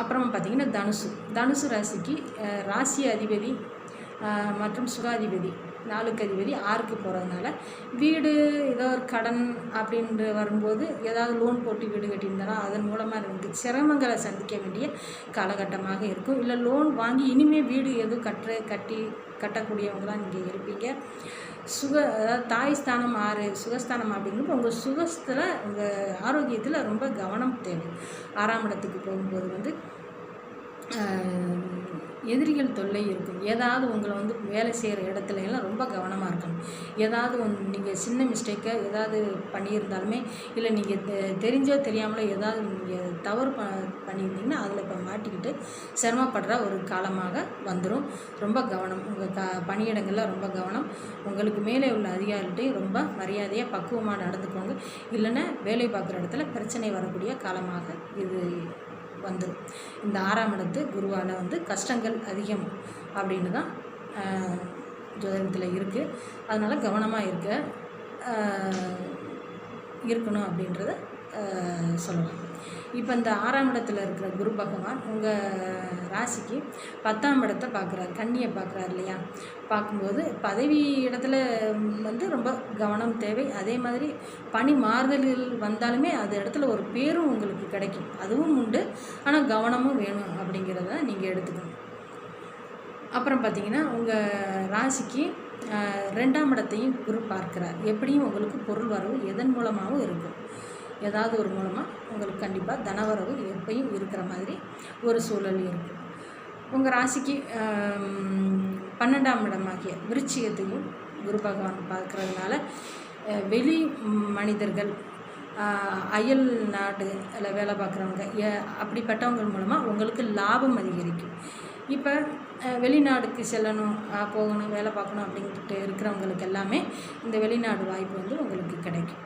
அப்புறமா பார்த்திங்கன்னா தனுசு. தனுசு ராசிக்கு ராசி அதிபதி மற்றும் சுகாதிபதி நாளுக்கு அதிபதி ஆறுக்கு போகிறதுனால வீடு ஏதோ ஒரு கடன் அப்படின்ட்டு வரும்போது ஏதாவது லோன் போட்டு வீடு கட்டியிருந்தாலும் அதன் மூலமாக எனக்கு சிரமங்களை சந்திக்க வேண்டிய காலகட்டமாக இருக்கும். இல்லை லோன் வாங்கி இனிமேல் வீடு எதுவும் கட்டுற கட்டி கட்டக்கூடியவங்களாம் நீங்கள் இருப்பீங்க. சுக அதாவது தாய் ஸ்தானம் ஆறு சுகஸ்தானம் அப்படிங்கிறப்ப உங்கள் சுகஸ்தில் உங்கள் ஆரோக்கியத்தில் ரொம்ப கவனம் தேவை. ஆறாம் இடத்துக்கு போகும்போது வந்து எதிரிகள் தொல்லை இருக்கும். ஏதாவது உங்களை வந்து வேலை செய்கிற இடத்துல எல்லாம் ரொம்ப கவனமாக இருக்கும் ஏதாவது ஒன்று நீங்கள் சின்ன மிஸ்டேக்கை ஏதாவது பண்ணியிருந்தாலுமே இல்லை நீங்கள் தெ- தெரிஞ்சோ தெரியாமலோ ஏதாவது நீங்கள் தவறு ப பண்ணியிருந்தீங்கன்னா அதில் இப்போ மாட்டிக்கிட்டு சிரமப்படுற ஒரு காலமாக வந்துடும் ரொம்ப கவனம். உங்கள் க பணியிடங்களில் ரொம்ப கவனம். உங்களுக்கு மேலே உள்ள அதிகாரிகிட்டையும் ரொம்ப மரியாதையாக பக்குவமாக நடந்துக்கோங்க. இல்லைன்னா வேலை பார்க்குற இடத்துல பிரச்சனை வரக்கூடிய காலமாக இது வந்துடும் இந்த ஆறாம் இடத்து குருவால் வந்து கஷ்டங்கள் அதிகம் அப்படின்னு தான் ஜோதிடத்தில் இருக்குது அதனால் கவனமாக இருக்க இருக்கணும் அப்படின்றத சொல்லலாம். இப்போ இந்த ஆறாம் இடத்துல இருக்கிற குரு பகவான் உங்கள் ராசிக்கு பத்தாம் இடத்தை பார்க்குறாரு கன்னியை பார்க்குறாரு இல்லையா? பார்க்கும்போது பதவி இடத்துல வந்து ரொம்ப கவனம் தேவை. அதே மாதிரி பணி மாறுதல்கள் வந்தாலுமே அது இடத்துல ஒரு பேரும் உங்களுக்கு கிடைக்கும். அதுவும் உண்டு. ஆனால் கவனமும் வேணும் அப்படிங்கிறத நீங்கள் எடுத்துக்கணும். அப்புறம் பார்த்தீங்கன்னா உங்கள் ராசிக்கு ரெண்டாம் இடத்தையும் குரு பார்க்கிறார். எப்படியும் உங்களுக்கு பொருள் வரவு எதன் மூலமாகவும் இருக்கும். ஏதாவது ஒரு மூலமாக உங்களுக்கு கண்டிப்பாக தனவரவு எப்பயும் இருக்கிற மாதிரி ஒரு சூழல் இருக்கும் உங்கள் ராசிக்கு பன்னெண்டாம் இடமாகிய விருச்சிகத்தையும் குரு பகவான் பார்க்கறதுனால வெளி மனிதர்கள் அயல் நாடு வேலை பார்க்குறவங்க அப்படிப்பட்டவங்க மூலமாக உங்களுக்கு லாபம் அதிகரிக்கும். இப்போ வெளிநாடுக்கு செல்லணும் போகணும் வேலை பார்க்கணும் அப்படின்ட்டு இருக்கிறவங்களுக்கு எல்லாமே இந்த வெளிநாடு வாய்ப்பு வந்து உங்களுக்கு கிடைக்கும்.